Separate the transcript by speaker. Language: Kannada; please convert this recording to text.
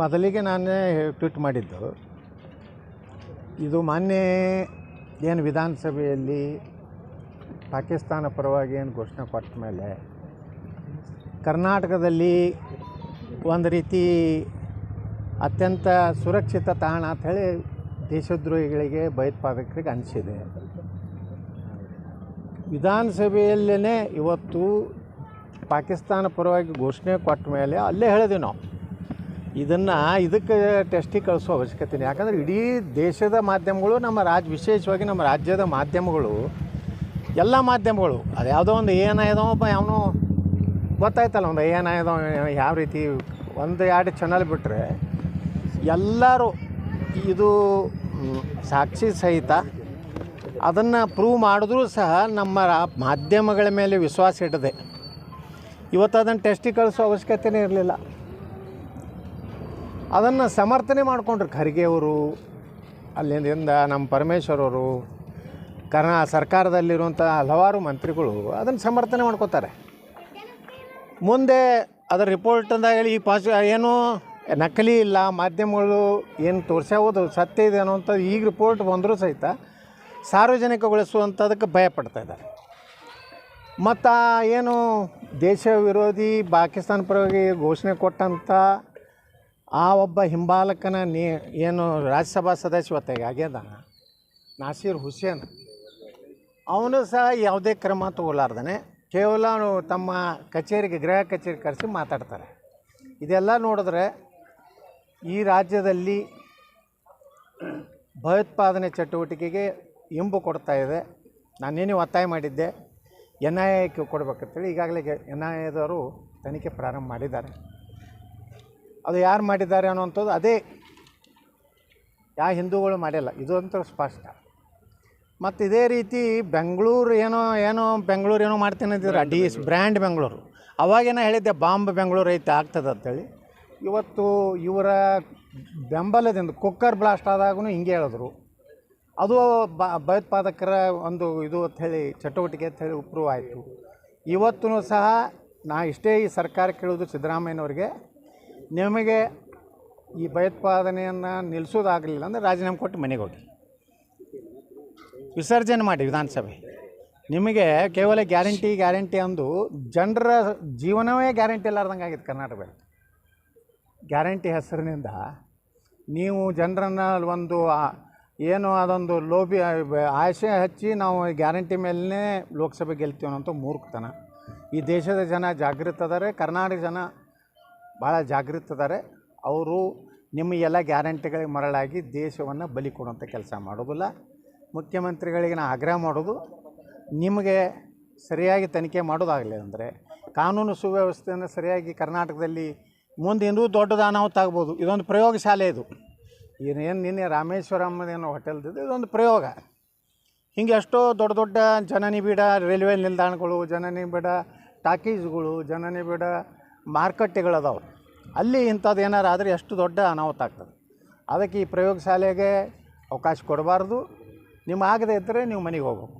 Speaker 1: ಮೊದಲಿಗೆ ನಾನೇ ಟ್ವೀಟ್ ಮಾಡಿದ್ದು, ಇದು ಮೊನ್ನೆ ಏನು ವಿಧಾನಸಭೆಯಲ್ಲಿ ಪಾಕಿಸ್ತಾನ ಪರವಾಗಿ ಏನು ಘೋಷಣೆ ಕೊಟ್ಟ ಮೇಲೆ ಕರ್ನಾಟಕದಲ್ಲಿ ಒಂದು ರೀತಿ ಅತ್ಯಂತ ಸುರಕ್ಷಿತ ತಾಣ ಅಂಥೇಳಿ ದೇಶದ್ರೋಹಿಗಳಿಗೆ, ಭಯೋತ್ಪಾದಕರಿಗೆ ಅನಿಸಿದೆ. ವಿಧಾನಸಭೆಯಲ್ಲೇ ಇವತ್ತು ಪಾಕಿಸ್ತಾನ ಪರವಾಗಿ ಘೋಷಣೆ ಕೊಟ್ಟ ಮೇಲೆ ಅಲ್ಲೇ ಹೇಳಿದ್ವಿ ನಾವು. ಇದನ್ನು ಇದಕ್ಕೆ ಟೆಸ್ಟಿಗೆ ಕಳಿಸೋ ಅವಶ್ಯಕತೆ ಯಾಕಂದರೆ ಇಡೀ ದೇಶದ ಮಾಧ್ಯಮಗಳು, ನಮ್ಮ ರಾಜ್ಯ ವಿಶೇಷವಾಗಿ ನಮ್ಮ ರಾಜ್ಯದ ಮಾಧ್ಯಮಗಳು, ಎಲ್ಲ ಮಾಧ್ಯಮಗಳು, ಅದು ಯಾವುದೋ ಒಂದು ಏನಾಯ್ದೋ ಒಬ್ಬ ಅವನು ಗೊತ್ತಾಯ್ತಲ್ಲ, ಒಂದು ಏನಾಯ್ದೋ ಯಾವ ರೀತಿ ಒಂದು ಎರಡು ಚಾನಲ್ ಬಿಟ್ಟರೆ ಎಲ್ಲರೂ ಇದು ಸಾಕ್ಷಿ ಸಹಿತ ಅದನ್ನು ಪ್ರೂವ್ ಮಾಡಿದ್ರೂ ಸಹ ನಮ್ಮ ಮಾಧ್ಯಮಗಳ ಮೇಲೆ ವಿಶ್ವಾಸ ಇಡದೆ ಇವತ್ತು ಅದನ್ನು ಟೆಸ್ಟಿಗೆ ಕಳಿಸೋ ಅವಶ್ಯಕತೆನೇ ಇರಲಿಲ್ಲ. ಅದನ್ನು ಸಮರ್ಥನೆ ಮಾಡಿಕೊಂಡ್ರು ಖರ್ಗೆ ಅವರು, ಅಲ್ಲಿಂದ ನಮ್ಮ ಪರಮೇಶ್ವರ್ ಅವರು, ಕರ್ನಾ ಸರ್ಕಾರದಲ್ಲಿರುವಂಥ ಹಲವಾರು ಮಂತ್ರಿಗಳು ಅದನ್ನು ಸಮರ್ಥನೆ ಮಾಡ್ಕೋತಾರೆ. ಮುಂದೆ ಅದರ ಹೇಳಿ ಈ ಪಾಸ್ ಏನು ನಕಲಿ ಇಲ್ಲ, ಮಾಧ್ಯಮಗಳು ಏನು ತೋರಿಸ್ಯಾವುದು, ಸತ್ಯ ಇದೆ ಅನ್ನೋಂಥದ್ದು ಈಗ ರಿಪೋರ್ಟ್ ಬಂದರೂ ಸಹಿತ ಸಾರ್ವಜನಿಕಗೊಳಿಸುವಂಥದಕ್ಕೆ ಭಯಪಡ್ತಾ ಇದ್ದಾರೆ. ಮತ್ತು ಏನು ದೇಶ ವಿರೋಧಿ ಪಾಕಿಸ್ತಾನ ಪರವಾಗಿ ಘೋಷಣೆ ಕೊಟ್ಟಂಥ ಆ ಒಬ್ಬ ಹಿಂಬಾಲಕನ ನೀ ಏನು ರಾಜ್ಯಸಭಾ ಸದಸ್ಯ ಇವತ್ತಾಗ ಆಗ್ಯದ? ನಾಸೀರ್ ಹುಸೇನ್. ಅವನು ಸಹ ಯಾವುದೇ ಕ್ರಮ ತಗೊಲಾರ್ದೇ ಕೇವಲ ತಮ್ಮ ಕಚೇರಿಗೆ, ಗೃಹ ಕಚೇರಿ ಕರೆಸಿ ಮಾತಾಡ್ತಾರೆ. ಇದೆಲ್ಲ ನೋಡಿದ್ರೆ ಈ ರಾಜ್ಯದಲ್ಲಿ ಭಯೋತ್ಪಾದನೆ ಚಟುವಟಿಕೆಗೆ ಇಂಬು ಕೊಡ್ತಾ ಇದೆ. ನಾನೇನು ಒತ್ತಾಯ ಮಾಡಿದ್ದೆ? ಎನ್ ಐ ಎಕ್ಕೆ ಕೊಡ್ಬೇಕಂತೇಳಿ ಈಗಾಗಲೇ ಎನ್ ಐ ಎದವರು ತನಿಖೆ ಪ್ರಾರಂಭ ಮಾಡಿದ್ದಾರೆ. ಅದು ಯಾರು ಮಾಡಿದ್ದಾರೆ ಅನ್ನುವಂಥದ್ದು ಅದೇ ಯಾವ ಹಿಂದೂಗಳು ಮಾಡಿಲ್ಲ ಇದು ಅಂತೂ ಸ್ಪಷ್ಟ. ಮತ್ತು ಇದೇ ರೀತಿ ಬೆಂಗಳೂರು ಏನೋ ಏನೋ ಬೆಂಗಳೂರು ಏನೋ ಮಾಡ್ತೀನಿ ಅಂತಿದ್ರೆ ಡಿ ಎಸ್ ಬ್ರ್ಯಾಂಡ್ ಬೆಂಗಳೂರು. ಅವಾಗೇನೋ ಹೇಳಿದ್ದೆ ಬಾಂಬ್ ಬೆಂಗಳೂರು ಐತೆ ಆಗ್ತದೆ ಅಂತೇಳಿ. ಇವತ್ತು ಇವರ ಬೆಂಬಲದಿಂದ ಕುಕ್ಕರ್ ಬ್ಲಾಸ್ಟ್ ಆದಾಗೂ ಹಿಂಗೆ ಹೇಳಿದ್ರು. ಅದು ಭಯೋತ್ಪಾದಕರ ಒಂದು ಇದು ಅಂತ ಹೇಳಿ, ಚಟುವಟಿಕೆ ಅಂಥೇಳಿ ಪ್ರೂವ್ ಆಯಿತು. ಇವತ್ತೂ ಸಹ ನಾ ಇಷ್ಟೇ ಈ ಸರ್ಕಾರ ಕೇಳೋದು ಸಿದ್ದರಾಮಯ್ಯನವ್ರಿಗೆ. ನಿಮಗೆ ಈ ಭಯೋತ್ಪಾದನೆಯನ್ನು ನಿಲ್ಲಿಸೋದಾಗಲಿಲ್ಲ ಅಂದರೆ ರಾಜೀನಾಮೆ ಕೊಟ್ಟು ಮನೆಗೆ ಹೋಗಿ. ವಿಸರ್ಜನೆ ಮಾಡಿ ವಿಧಾನಸಭೆ. ನಿಮಗೆ ಕೇವಲ ಗ್ಯಾರಂಟಿ ಗ್ಯಾರಂಟಿ ಅಂದು ಜನರ ಜೀವನವೇ ಗ್ಯಾರಂಟಿ ಇಲ್ಲಾರ್ದಂಗೆ ಆಗಿದೆ ಕರ್ನಾಟಕದಲ್ಲಿ. ಗ್ಯಾರಂಟಿ ಹೆಸರಿನಿಂದ ನೀವು ಜನರನ್ನು ಒಂದು ಏನು ಅದೊಂದು ಲೋಭಿ ಆಸೆ ಹಚ್ಚಿ ನಾವು ಗ್ಯಾರಂಟಿ ಮೇಲೇ ಲೋಕಸಭೆ ಗೆಲ್ತೀವಿ ಅನ್ನೋಂಥ ಮೂರ್ಖತನ. ಈ ದೇಶದ ಜನ ಜಾಗೃತ ಅದಾರೆ, ಕರ್ನಾಟಕ ಜನ ಭಾಳ ಜಾಗೃತ ಅದಾರೆ. ಅವರು ನಿಮ್ಮ ಎಲ್ಲ ಗ್ಯಾರಂಟಿಗಳಿಗೆ ಮರಳಾಗಿ ದೇಶವನ್ನು ಬಲಿ ಕೊಡುವಂಥ ಕೆಲಸ ಮಾಡೋದಿಲ್ಲ. ಮುಖ್ಯಮಂತ್ರಿಗಳಿಗೆ ನಾನು ಆಗ್ರಹ ಮಾಡೋದು, ನಿಮಗೆ ಸರಿಯಾಗಿ ತನಿಖೆ ಮಾಡೋದಾಗಲಿ ಅಂದರೆ ಕಾನೂನು ಸುವ್ಯವಸ್ಥೆಯನ್ನು ಸರಿಯಾಗಿ ಕರ್ನಾಟಕದಲ್ಲಿ ಮುಂದೆ ಇನ್ನೂ ದೊಡ್ಡದು ಅನಾಹುತ ಆಗ್ಬೋದು ಇದೊಂದು ಪ್ರಯೋಗಶಾಲೆ ಇದು. ಏನು ನಿನ್ನೆ ರಾಮೇಶ್ವರಮ್ಮದೇನೋ ಹೋಟೆಲ್ದಿದ್ದು, ಇದೊಂದು ಪ್ರಯೋಗ. ಹಿಂಗೆ ಎಷ್ಟೋ ದೊಡ್ಡ ದೊಡ್ಡ ಜನನಿಬಿಡ ರೈಲ್ವೆ ನಿಲ್ದಾಣಗಳು ಜನನಿಬಿಡ ಟಾಕೀಸ್ಗಳು ಜನನಿಬಿಡ ಮಾರುಕಟ್ಟೆಗಳದಾವೆ. ಅಲ್ಲಿ ಇಂಥದ್ದು ಏನಾರು ಆದರೆ ಎಷ್ಟು ದೊಡ್ಡ ಅನಾಹುತ ಆಗ್ತದೆ. ಅದಕ್ಕೆ ಈ ಪ್ರಯೋಗಶಾಲೆಗೆ ಅವಕಾಶ ಕೊಡಬಾರ್ದು. ನಿಮ್ಮ ಆಗದೇ ಇದ್ದರೆ ನೀವು ಮನೆಗೆ ಹೋಗ್ಬೇಕು.